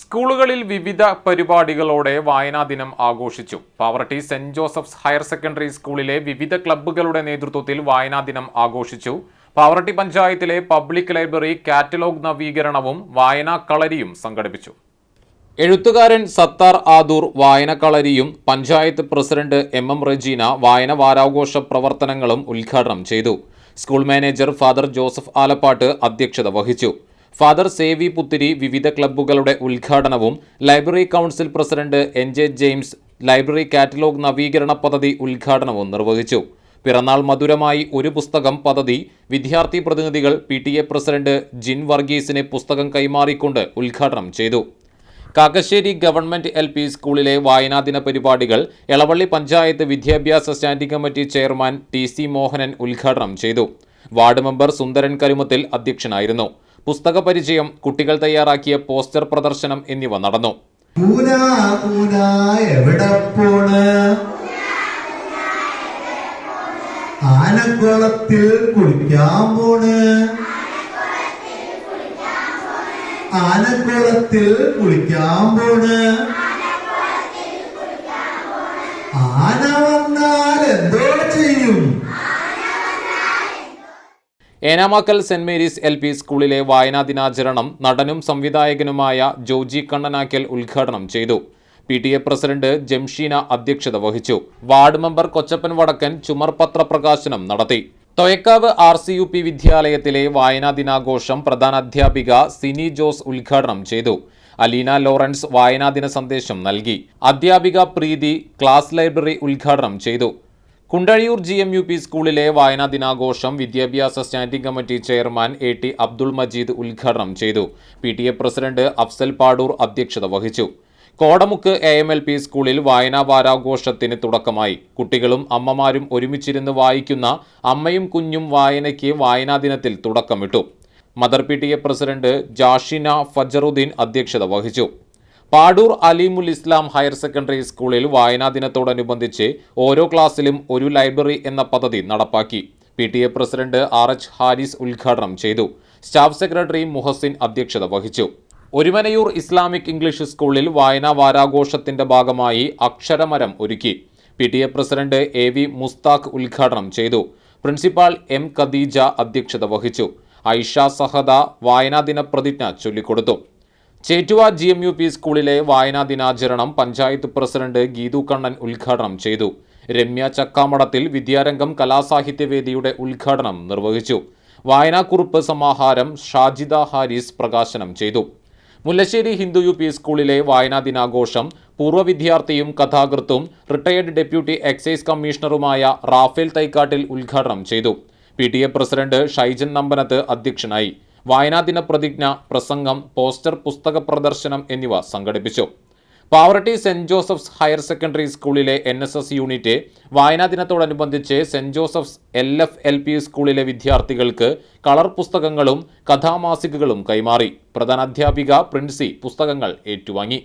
സ്കൂളുകളിൽ വിവിധ പരിപാടികളോടെ വായനാ ദിനം ആഘോഷിച്ചു. Pavaratty saint Joseph's higher secondary സ്കൂളിലെ വിവിധ ക്ലബ്ബുകളുടെ നേതൃത്വത്തിൽ വായനാ ദിനം ആഘോഷിച്ചു. പാവർട്ടി പഞ്ചായത്തിലെ പബ്ലിക് ലൈബ്രറി കാറ്റലോഗ് നവീകരണവും വായനാ കളരിയും സംഘടിപ്പിച്ചു. എഴുത്തുകാരൻ Sattar Adoor വായനക്കളരിയും panchayat president M M Rajeena വായന വാരാഘോഷ പ്രവർത്തനങ്ങളും ഉദ്ഘാടനം ചെയ്തു. School manager father Joseph Alappatt അധ്യക്ഷത വഹിച്ചു. ഫാദർ സേവി പുത്തിരി വിവിധ ക്ലബ്ബുകളുടെ ഉദ്ഘാടനവും library council president N J James library catalogue നവീകരണ പദ്ധതി ഉദ്ഘാടനവും നിർവഹിച്ചു. പിറന്നാൾ മധുരമായി ഒരു പുസ്തകം പദ്ധതി വിദ്യാർത്ഥി പ്രതിനിധികൾ P T A president Jin വർഗീസിന് പുസ്തകം കൈമാറിക്കൊണ്ട് ഉദ്ഘാടനം ചെയ്തു. കാക്കശ്ശേരി ഗവൺമെന്റ് എൽ പി സ്കൂളിലെ വായനാദിന പരിപാടികൾ എളവള്ളി പഞ്ചായത്ത് വിദ്യാഭ്യാസ standing committee chairman T C Mohanan ഉദ്ഘാടനം ചെയ്തു. വാർഡ് മെമ്പർ സുന്ദരൻ കരുമത്തിൽ അധ്യക്ഷനായിരുന്നു. പുസ്തക പരിചയം കുട്ടികൾ തയ്യാറാക്കിയ പോസ്റ്റർ പ്രദർശനം എന്നിവ നടന്നു. ആനക്കുളത്തിൽ കുളിക്കാൻ പോണ്. ആനക്കുളത്തിൽ കുളിക്കാൻ പോണ്. ആന വന്നാൽ എന്തോ ചെയ്യും? Enamakkal saint Mary's L P സ്കൂളിലെ വായനാ ദിനാചരണം നടനും സംവിധായകനുമായ ജോജി കണ്ണനാക്കൽ ഉദ്ഘാടനം ചെയ്തു. P T A president Jamsheena അധ്യക്ഷത വഹിച്ചു. വാർഡ് മെമ്പർ കൊച്ചപ്പൻ വടക്കൻ ചുമർപത്ര പ്രകാശനം നടത്തി. Thoyakkavu R C U P വിദ്യാലയത്തിലെ വായനാ ദിനാഘോഷം പ്രധാന അധ്യാപിക സിനി ജോസ് ഉദ്ഘാടനം ചെയ്തു. അലീന ലോറൻസ് വായനാ ദിന സന്ദേശം നൽകി. അധ്യാപിക പ്രീതി ക്ലാസ് ലൈബ്രറി ഉദ്ഘാടനം ചെയ്തു. Kundazhiyur G M U P സ്കൂളിലെ വായനാ ദിനാഘോഷം വിദ്യാഭ്യാസ standing committee chairman A T Abdul Majeed ഉദ്ഘാടനം ചെയ്തു. P T A president Afsal Padoor അധ്യക്ഷത വഹിച്ചു. Kodamukku A M L P സ്കൂളിൽ വായനാ വാരാഘോഷത്തിന് തുടക്കമായി. കുട്ടികളും അമ്മമാരും ഒരുമിച്ചിരുന്ന് വായിക്കുന്ന അമ്മയും കുഞ്ഞും വായനയ്ക്ക് വായനാ ദിനത്തിൽ തുടക്കമിട്ടു. Mother P T A president Jashina Fajaruddin അധ്യക്ഷത വഹിച്ചു. പാടൂർ അലീമുൽ ഇസ്ലാം ഹയർ സെക്കൻഡറി സ്കൂളിൽ വായനാ ദിനത്തോടനുബന്ധിച്ച് ഓരോ ക്ലാസ്സിലും ഒരു ലൈബ്രറി എന്ന പദ്ധതി നടപ്പാക്കി. P T A president R H Haris ഉദ്ഘാടനം ചെയ്തു. സ്റ്റാഫ് സെക്രട്ടറി മുഹസിൻ അധ്യക്ഷത വഹിച്ചു. ഒരുമനയൂർ ഇസ്ലാമിക് ഇംഗ്ലീഷ് സ്കൂളിൽ വായനാ വാരാഘോഷത്തിന്റെ ഭാഗമായി അക്ഷരമരം ഒരുക്കി. P T A president A V Mustaq ഉദ്ഘാടനം ചെയ്തു. പ്രിൻസിപ്പാൾ എം ഖദീജ അധ്യക്ഷത വഹിച്ചു. ഐഷ സഹദ വായനാ ദിന പ്രതിജ്ഞ ചൊല്ലിക്കൊടുത്തു. Chettuva G M U P സ്കൂളിലെ വായനാ ദിനാചരണം പഞ്ചായത്ത് പ്രസിഡന്റ് ഗീതു കണ്ണൻ ഉദ്ഘാടനം ചെയ്തു. രമ്യ ചക്കാമടത്തിൽ വിദ്യാരംഗം കലാസാഹിത്യവേദിയുടെ ഉദ്ഘാടനം നിർവഹിച്ചു. വായനാക്കുറിപ്പ് സമാഹാരം ഷാജിദ ഹാരിസ് പ്രകാശനം ചെയ്തു. മുല്ലശ്ശേരി ഹിന്ദു യു പി സ്കൂളിലെ വായനാ ദിനാഘോഷം പൂർവ വിദ്യാർത്ഥിയും കഥാകൃത്തും റിട്ടയേർഡ് ഡെപ്യൂട്ടി എക്സൈസ് കമ്മീഷണറുമായ റാഫേൽ തൈക്കാട്ടിൽ ഉദ്ഘാടനം ചെയ്തു. P T A president Shaijan Nambanath അധ്യക്ഷനായി. വായനാ ദിന പ്രതിജ്ഞ പ്രസംഗം പോസ്റ്റർ പുസ്തക പ്രദർശനം എന്നിവ സംഘടിപ്പിച്ചു. Pavaratty saint Joseph's higher secondary സ്കൂളിലെ എൻ എസ് എസ് യൂണിറ്റ് വായനാ ദിനത്തോടനുബന്ധിച്ച് saint Joseph's L F L P സ്കൂളിലെ വിദ്യാർത്ഥികൾക്ക് കളർ പുസ്തകങ്ങളും കഥാമാസികകളും കൈമാറി. പ്രധാനാധ്യാപിക പ്രിൻസി പുസ്തകങ്ങൾ ഏറ്റുവാങ്ങി.